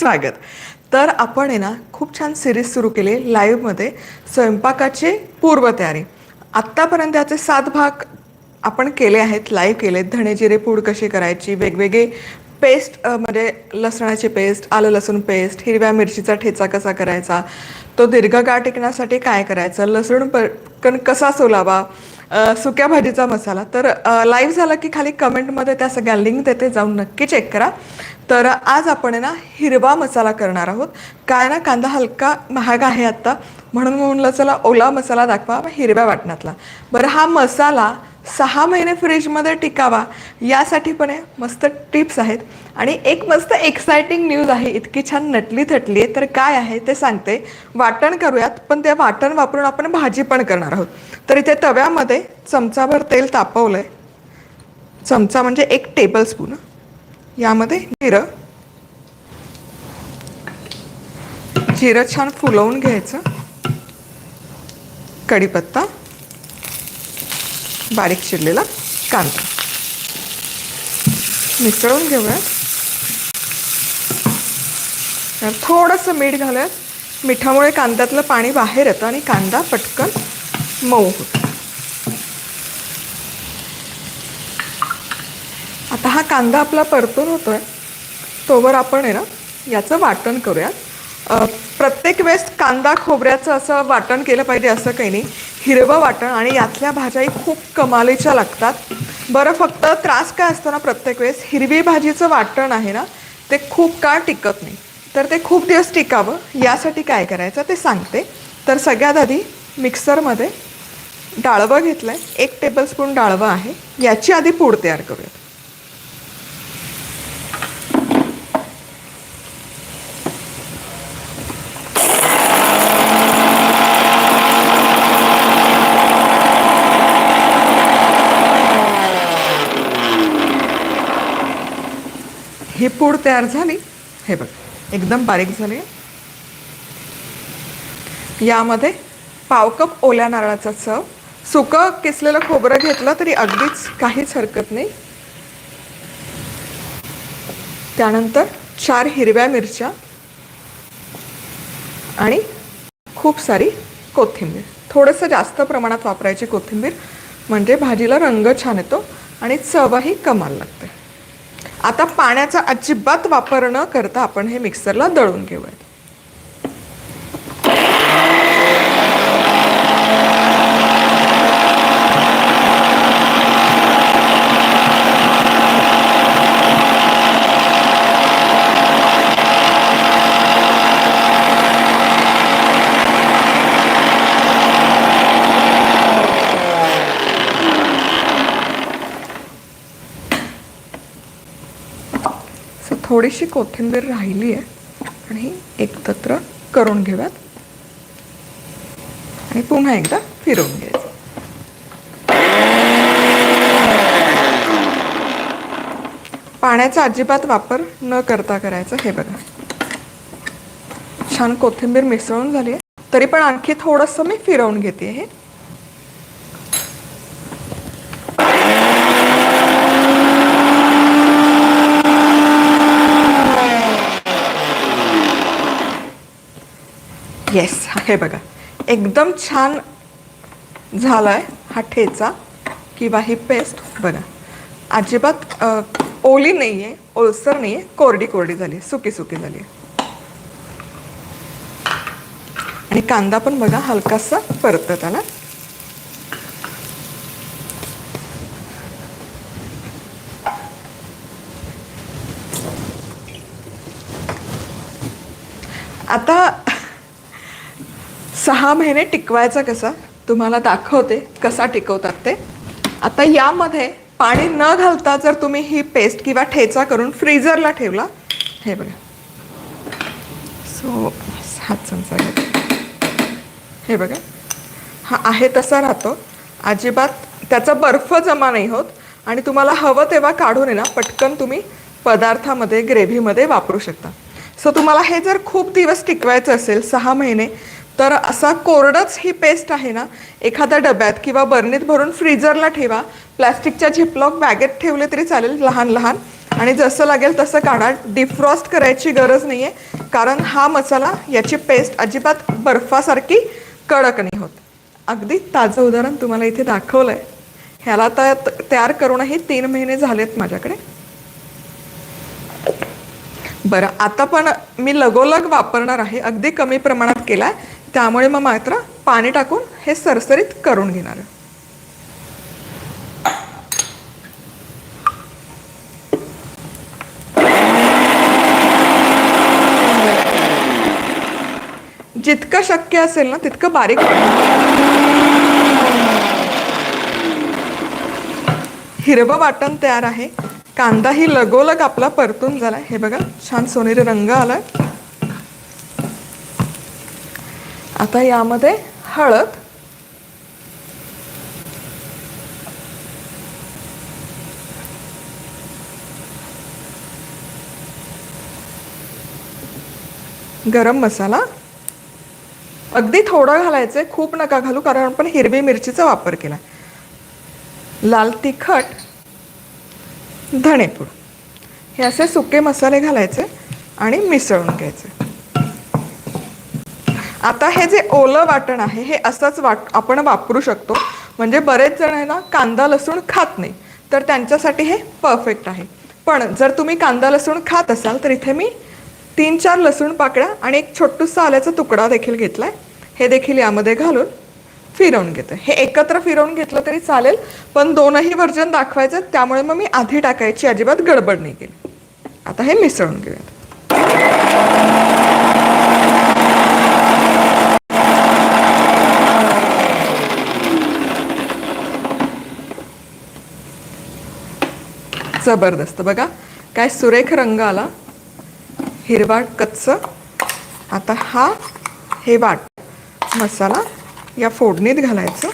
स्वागत. तर आपण आहे ना खूप छान सिरीज सुरू केली लाईव्हमध्ये स्वयंपाकाची पूर्वतयारी आत्तापर्यंत याचे सात भाग आपण केले आहेत लाईव्ह केले धणे जिरे पूड कशी करायची वेगवेगळे पेस्ट म्हणजे लसणाची पेस्ट आलं लसूण पेस्ट हिरव्या मिरचीचा ठेचा कसा करायचा तो दीर्घकाळ टिकण्यासाठी काय करायचं लसूण पटकन कसा सोलावा सुक्या भाजीचा मसाला. तर लाईव्ह झाला की खाली कमेंटमध्ये त्या सगळ्या लिंक देते जाऊन नक्की चेक करा. तर आज आपण आहे ना हिरवा मसाला करणार आहोत. काय ना कांदा हलका महाग आहे आत्ता म्हणून म्हणलं चला ओला मसाला दाखवा हिरव्या वाटणातला बरं हा मसाला सहा महिने फ्रीजमध्ये टिकावा यासाठी पण आहे मस्त टिप्स आहेत. आणि एक मस्त एक्साइटिंग न्यूज आहे इतकी छान नटली थटली आहे तर काय आहे ते सांगते. वाटण करूयात पण ते वाटण वापरून आपण भाजी पण करणार आहोत. तर इथे तव्यामध्ये चमचाभर तेल तापवलं आहे चमचा म्हणजे एक टेबल स्पून यामध्ये जिरं. जिरं छान फुलवून घ्यायचं. कढीपत्ता. बारीक चिरलेला कांदा. मिसळून घेऊया. तर थोडंसं मीठ घालूयात. मिठामुळे कांद्यातलं पाणी बाहेर येतं आणि कांदा पटकन मऊ होतो. आता हा कांदा आपला परतून होतोय. तोवर आपण आहे ना याचं वाटण करूयात. प्रत्येक वेळेस कांदा खोबऱ्याचं असं वाटण केलं पाहिजे असं काही नाही. हिरवं वाटण आणि यातल्या भाज्याही खूप कमालीच्या लागतात. बरं फक्त त्रास काय असतो ना प्रत्येक वेळेस? हिरवी भाजीचं वाटण आहे ना ते खूप काळ टिकत नाही. तर ते खूप दिवस टिकावं यासाठी काय करायचं ते सांगते. तर सगळ्यात आधी मिक्सरमध्ये डाळवं घेतलं आहे एक टेबलस्पून डाळवं आहे. याची आधी पूड तयार करूयात. ही पूड तयार झाली. हे बघ एकदम बारीक झाली. यामध्ये पाव कप ओल्या नारळाचा चव सुकं किसलेलं खोबरं घेतलं तरी अगदीच काहीच हरकत नाही. त्यानंतर चार हिरव्या मिरच्या आणि खूप सारी कोथिंबीर. थोडंसं जास्त प्रमाणात वापरायची कोथिंबीर म्हणजे भाजीला रंग छान येतो आणि चवही कमाल लागते. आता पाण्याचा अजिबात वापर न करता आपण हे मिक्सरला दळून घेऊया सो थोडीशी कोथिंबीर राहिली आहे आणि एकत्र करून घेऊयात. आणि पुन्हा एकदा फिरवून घ्यायचं. पाण्याचा अजिबात वापर न करता करायचं हे बघा. छान कोथिंबीर मिसळून झाली आहे. तरी पण आणखी थोडंसं मी फिरवून घेते हे. येस हे बघा. एकदम छान झाला आहे हा ठेचा किंवा ही पेस्ट. बघा. अजिबात ओली नाही आहे ओलसर नाही आहे कोरडी कोरडी झाली सुकी सुकी झाली आणि कांदा पण बघा हलकासा परतत आला आता सहा महिने टिकवायचा कसा? तुम्हाला दाखवते कसा टिकवतात ते. आता यामध्ये पाणी न घालता जर तुम्ही ही पेस्ट किंवा ठेचा करून फ्रीजरला ठेवला हे बघा. सो हात चमचा हे बघा. हा आहे तसा राहतो. अजिबात त्याचा बर्फ जमा नाही होत आणि तुम्हाला हवं तेव्हा काढून आहे ना पटकन तुम्ही पदार्थामध्ये ग्रेव्हीमध्ये वापरू शकता. सो तुम्हाला हे जर खूप दिवस टिकवायचं असेल सहा महिने तर असा कोरडच ही पेस्ट आहे ना एखाद्या डब्यात किंवा बर्नीत भरून फ्रीजरला ठेवा. प्लॅस्टिकच्या झिपलॉक बॅगेत ठेवले तरी चालेल लहान लहान. आणि जसं लागेल तसं काढा. डिफ्रॉस्ट करायची गरज नाही आहे कारण हा मसाला याची पेस्ट अजिबात बर्फासारखी कडक नाही होत. अगदी ताजं उदाहरण तुम्हाला इथे दाखवलं आहे ह्याला तर तयार करूनही तीन महिने झालेत माझ्याकडे. बरं आता पण मी लगोलग वापरणार आहे. अगदी कमी प्रमाणात केला आहे त्यामुळे मग मात्र पाणी टाकून हे सरसरीत करून घेणार. आहे जितकं शक्य असेल ना तितकं बारीक हिरवं वाटण तयार आहे. कांदाही लगोलग आपला परतून झालाय. हे बघा छान सोनेरी रंग आलाय. आता यामध्ये हळद गरम मसाला. अगदी थोडं आहे खूप नका घालू कारण आपण हिरवी मिरचीचा वापर केला लाल तिखट धणेपूड. हे असे सुके मसाले घालायचे आणि मिसळून घ्यायचे. आता हे जे ओलं वाटण आहे हे असंच वाट आपण वापरू शकतो. म्हणजे बरेच जण आहे ना कांदा लसूण खात नाही. तर त्यांच्यासाठी हे परफेक्ट आहे. पण जर तुम्ही कांदा लसूण खात असाल तर इथे मी तीन चार लसूण पाकळ्या आणि एक छोटूसा आल्याचा तुकडा देखील घेतला आहे हे देखील यामध्ये घालून फिरवून घेते. हे एकत्र फिरवून घेतलं तरी चालेल पण दोनही वर्जन दाखवायचं त्यामुळे मग मी आधी टाकायची अजिबात गडबड नाही केली. आता हे मिसळून घेऊयात. जबरदस्त. बघा काय सुरेख रंग आला हिरवा कच्च. आता हा हे वाट. मसाला या फोडणीत घालायचं.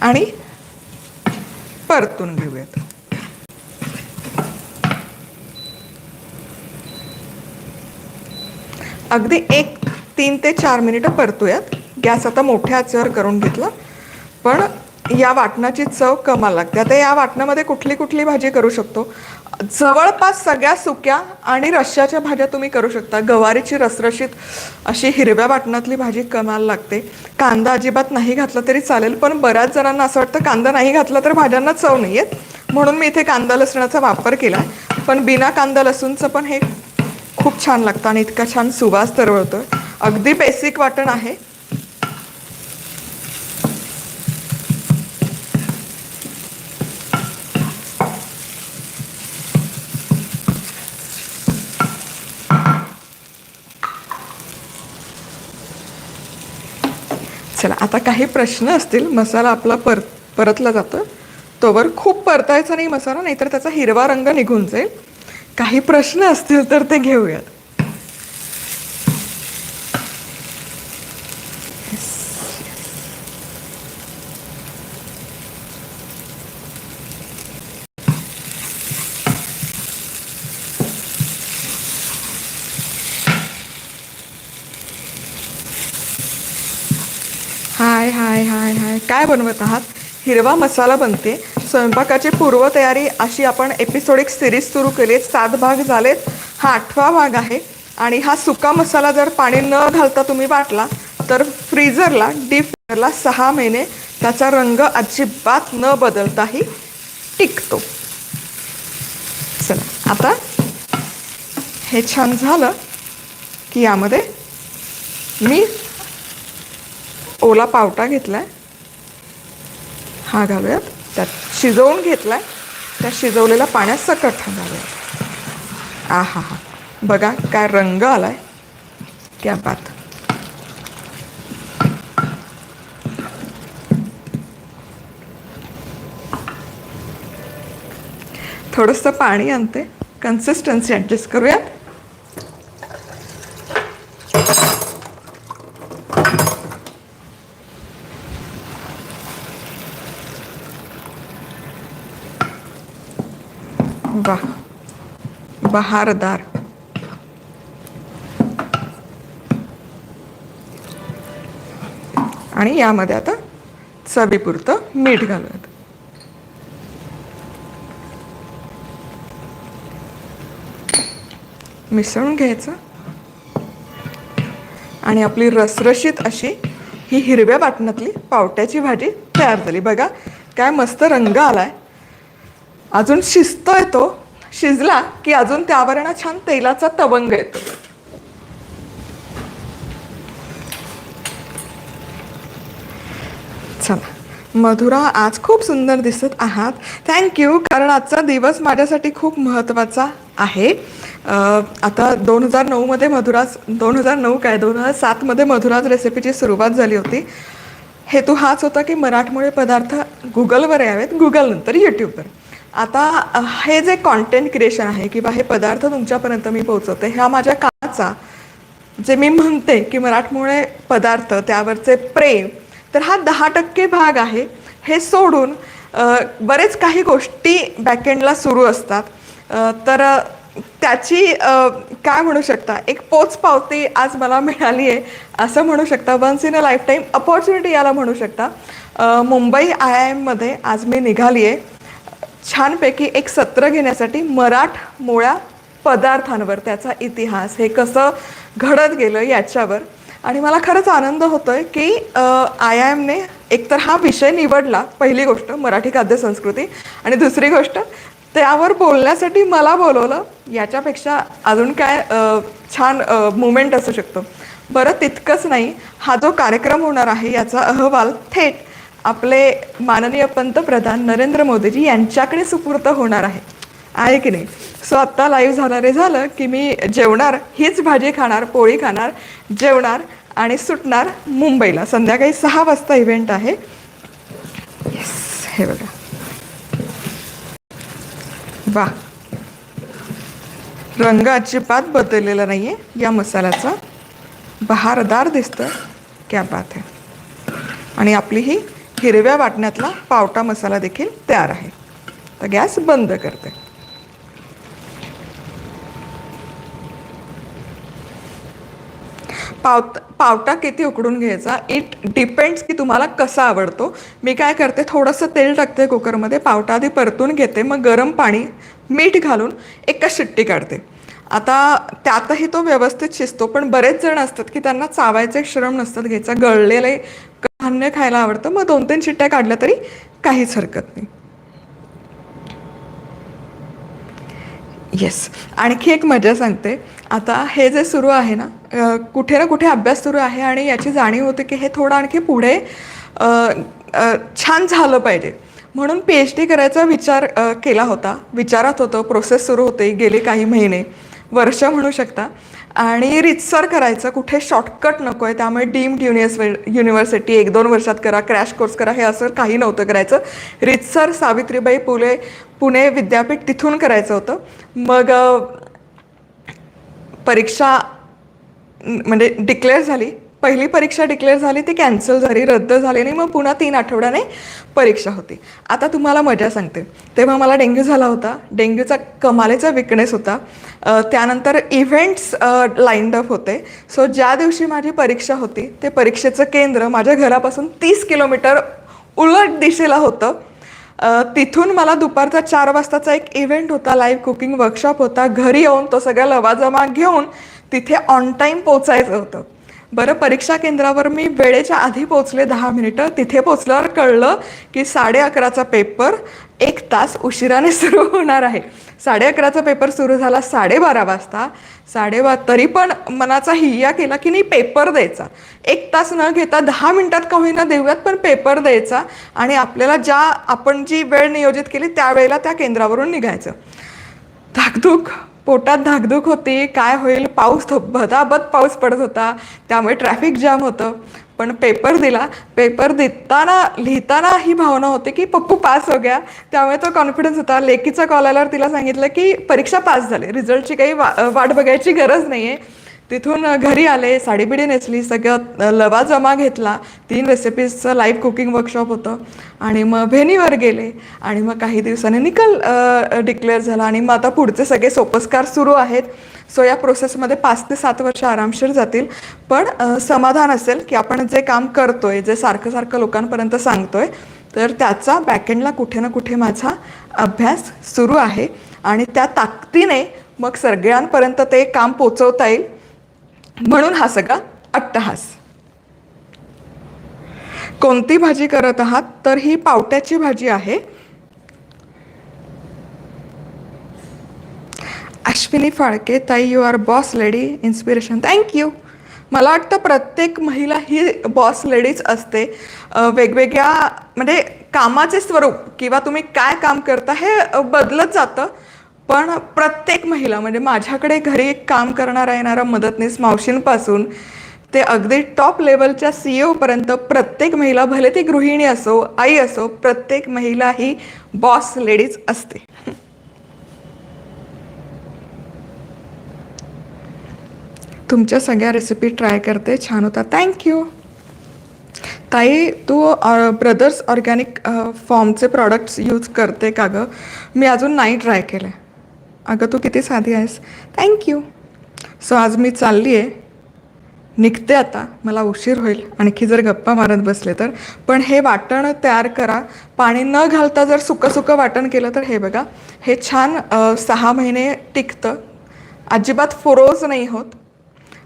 आणि परतून घेऊयात. अगदी एक तीन ते चार मिनिटं परतूयात. गॅस आता मोठ्या आचेवर करून घेतला. पण या वाटणाची चव कमाल लागते. आता या वाटणामध्ये कुठली कुठली भाजी करू शकतो? जवळपास सगळ्या सुक्या आणि रश्श्याच्या भाज्या तुम्ही करू शकता. गवारीची रसरशीत अशी हिरव्या वाटणातली भाजी कमाल लागते. कांदा अजिबात नाही घातला तरी चालेल पण बऱ्याच जणांना असं वाटतं कांदा नाही घातला तर भाज्यांना चव नाही येत म्हणून मी इथे कांदा लसणाचा वापर केला पण बिना कांदा लसूणचं पण हे खूप छान लागतं आणि इतका छान सुवास तरवळतो अगदी बेसिक वाटण आहे. चला आता काही प्रश्न असतील मसाला आपला पर परतला जातो. तोवर खूप परतायचा नाही मसाला नाहीतर त्याचा हिरवा रंग निघून जाईल. काही प्रश्न असतील तर ते घेऊयात. हाय हाय हाय हाय. काय बनवत आहात? हिरवा मसाला बनते. स्वयंपाकाची पूर्वतयारी अशी आपण एपिसोडिक सिरीज सुरू केली सात भाग झालेत. हा आठवा भाग आहे. आणि हा सुका मसाला जर पाणी न घालता तुम्ही वाटला तर फ्रीजरला डीप फ्रीजरला सहा महिने त्याचा रंग अजिबात न बदलताही टिकतो. चला आता हे छान झालं की यामध्ये मी ओला पावटा घेतला आहे हा घालूयात. त्यात शिजवून घेतला आहे त्या शिजवलेल्या पाण्यात सकट हा आ हा. हा बघा काय रंग आला आहे त्या बात. थोडंसं पाणी आणते. कन्सिस्टन्सी ॲडजस्ट करूयात. बहारदार आणि यामध्ये आता चवीपुरतं मीठ घालूयात. मिसळून घ्यायचं. आणि आपली रसरशीत अशी ही हिरव्या बाटणातली पावट्याची भाजी तयार झाली. बघा काय मस्त रंग आलाय. अजून शिस्त तो. शिजला की अजून त्यावर ना छान तेलाचा तवंग येतो. चला. मधुरा आज खूप सुंदर दिसत आहात. थँक्यू कारण आजचा दिवस माझ्यासाठी खूप महत्त्वाचा आहे. आता दोन हजार नऊमध्ये मधुराज दोन हजार नऊ काय दोन हजार सातमध्ये मधुराज रेसिपीची सुरुवात झाली होती. हेतू हाच होता की मराठमोळे पदार्थ गुगलवर यावेत गुगल नंतर यूट्यूबवर आता हे जे कॉन्टेंट क्रिएशन आहे किंवा हे पदार्थ तुमच्यापर्यंत मी पोहोचवते ह्या माझ्या कामाचा जे मी म्हणते की मराठमोळे पदार्थ त्यावरचे प्रेम तर हा दहा टक्के भाग आहे. हे सोडून बरेच काही गोष्टी बॅकएंडला सुरू असतात. तर त्याची काय म्हणू शकता एक पोच पावती आज मला मिळाली आहे असं म्हणू शकता. Once in a lifetime opportunity याला म्हणू शकता. मुंबई आय आय एममध्ये आज मी निघाली आहे. छानपैकी एक सत्र घेण्यासाठी मराठमोळ्या पदार्थांवर त्याचा इतिहास हे कसं घडत गेलं याच्यावर. आणि मला खरंच आनंद होतोय की आय आय एमने एकतर हा विषय निवडला पहिली गोष्ट मराठी खाद्य संस्कृती आणि दुसरी गोष्ट त्यावर बोलण्यासाठी मला बोलवलं याच्यापेक्षा अजून काय छान मुमेंट असू शकतो. बरं तितकंच नाही. हा जो कार्यक्रम होणार आहे याचा अहवाल थेट आपले माननीय पंतप्रधान नरेंद्र मोदीजी यांच्याकडे सुपूर्त होणार आहे. आहे की नाही? सो आत्ता लाईव्ह झाणारे झालं की मी जेवणार हीच भाजी खाणार पोळी खाणार जेवणार आणि सुटणार मुंबईला. संध्याकाळी सहा वाजता इव्हेंट आहे. येस हे बघा. वा रंग अजिबात बदललेला नाही आहे या मसाल्याचा. बहारदार दिसतं. क्या बात आहे. आणि आपली ही हिरव्या वाटण्यातला पावटा मसाला देखील तयार आहे. तर गॅस बंद करते. पावत पावटा किती उकडून घ्यायचा? इट डिपेंड्स की तुम्हाला कसा आवडतो. मी काय करते थोडंसं तेल टाकते कुकरमध्ये पावटा आधी परतून घेते मग गरम पाणी मीठ घालून एकच शिट्टी काढते. आता त्यातही तो व्यवस्थित शिजतो पण बरेच जण असतात की त्यांना चावायचे श्रम नसतात घ्यायचा. गळलेले धान्य खायला आवडतं. मग दोन तीन शिट्ट्या काढल्या तरी काहीच हरकत नाही. येस आणखी एक मजा सांगते. आता हे जे सुरू आहे ना कुठे ना कुठे अभ्यास सुरू आहे आणि याची जाणीव होते की हे थोडं आणखी पुढे छान झालं पाहिजे. म्हणून पी एच डी करायचा विचार केला होता. विचारात होतं. प्रोसेस सुरू होते. गेले काही महिने. वर्ष म्हणू शकता. आणि रितसर करायचं कुठे शॉर्टकट नको आहे त्यामुळे डीम्ड युनिवर्स युनिव्हर्सिटी एक दोन वर्षात करा क्रॅश कोर्स करा हे असं काही नव्हतं करायचं. रितसर सावित्रीबाई फुले पुणे विद्यापीठ तिथून करायचं होतं. मग परीक्षा म्हणजे डिक्लेअर झाली. पहिली परीक्षा डिक्लेअर झाली ती कॅन्सल झाली रद्द झाली आणि मग पुन्हा तीन आठवड्याने परीक्षा होती. आता तुम्हाला मजा सांगते. तेव्हा मला डेंग्यू झाला होता. डेंग्यूचा कमालीचा विकनेस होता. त्यानंतर इव्हेंट्स लाईंड अप होते. सो ज्या दिवशी माझी परीक्षा होती ते परीक्षेचं केंद्र माझ्या घरापासून तीस किलोमीटर उलट दिशेला होतं. तिथून मला दुपारचा चार वाजताचा एक इव्हेंट होता लाईव्ह कुकिंग वर्कशॉप होता. घरी येऊन तो सगळा लवाजमा घेऊन तिथे ऑन टाईम पोचायचं होतं. बरं परीक्षा केंद्रावर मी वेळेच्या आधी पोचले दहा मिनिटं. तिथे पोचल्यावर कळलं की साडे अकराचा पेपर एक तास उशिराने सुरू होणार आहे. साडे अकराचा पेपर सुरू झाला साडेबारा वाजता. साडेबा तरी पण मनाचा हिय्या केला की नाही पेपर द्यायचा. एक तास न घेता दहा मिनिटात का होईना देऊयात पण पेपर द्यायचा आणि आपल्याला ज्या आपण जी वेळ नियोजित केली त्यावेळेला त्या केंद्रावरून निघायचं. धाकधूक पोटात धाकधूक होती काय होईल? पाऊस थ- भदाभद पाऊस पडत होता. त्यामुळे ट्रॅफिक जाम होतं. पण पेपर दिला. पेपर देताना लिहिताना ही भावना होती की पप्पू पास हो गया. त्यामुळे तो कॉन्फिडन्स होता. लेकीचा कॉल आल्यावर तिला सांगितलं की परीक्षा पास झाली. रिझल्टची काही वा वाट बघायची गरज नाही आहे तिथून घरी आले साडीबिडी नेसली सगळं लवा जमा घेतला. तीन रेसिपीजचं लाईव्ह कुकिंग वर्कशॉप होतं. आणि मग भेनीवर गेले. आणि मग काही दिवसांनी निकल डिक्लेअर झाला. आणि मग आता पुढचे सगळे सोपस्कार सुरू आहेत. सो या प्रोसेसमध्ये पाच ते सात वर्ष आरामशीर जातील. पण समाधान असेल की आपण जे काम करतोय जे सारखं सारखं लोकांपर्यंत सांगतोय तर त्याचा बॅकएंडला कुठे ना कुठे माझा अभ्यास सुरू आहे. आणि त्या ताकदीने मग सगळ्यांपर्यंत ते काम पोचवता येईल. म्हणून हा सगळा अट्टहास. कोणती भाजी करत आहात तर ही पावट्याची भाजी आहे. अश्विनी फाळके ताई you are boss lady inspiration thank you मला वाटतं प्रत्येक महिला ही बॉस लेडीच असते. वेगवेगळ्या म्हणजे कामाचे स्वरूप किंवा तुम्ही काय काम करता हे बदलत जातं. पण प्रत्येक महिला म्हणजे माझ्याकडे घरी एक काम करणारा येणारा मदतनीस मावशींपासून ते अगदी टॉप लेवलच्या सी पर्यंत प्रत्येक महिला भले ती गृहिणी असो आई असो प्रत्येक महिला ही बॉस लेडीज असते. तुमच्या सगळ्या रेसिपी ट्राय करते छान होता. थँक्यू ताई तू ब्रदर्स ऑर्गॅनिक फॉर्मचे प्रॉडक्ट्स यूज करते का गं? मी अजून नाही ट्राय केलं. अगं तू किती साधी आहेस. थँक्यू सो आज मी चालली आहे निघते आता. मला उशीर होईल. आणखी जर गप्पा मारत बसले तर. पण हे वाटण तयार करा. पाणी न घालता जर सुकं सुकं वाटण केलं तर हे बघा. हे छान सहा महिने टिकतं. अजिबात फोरोज नाही होत.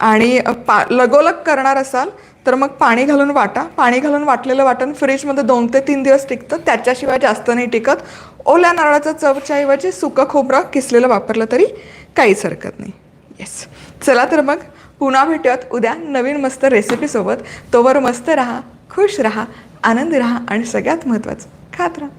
आणि पा लगोलग करणार असाल तर मग पाणी घालून वाटा. पाणी घालून वाटलेलं वाटण फ्रीजमध्ये दोन ते तीन दिवस टिकतं. त्याच्याशिवाय जास्त नाही टिकत. ओल्या नारळाचं चवच्या ऐवजी सुकं खोबरं किसलेलं वापरलं तरी काहीच हरकत नाही. येस चला तर मग पुन्हा भेटूयात उद्या नवीन मस्त रेसिपीसोबत तोवर मस्त राहा खुश राहा आनंदी राहा आणि सगळ्यात महत्त्वाचं खात राहा.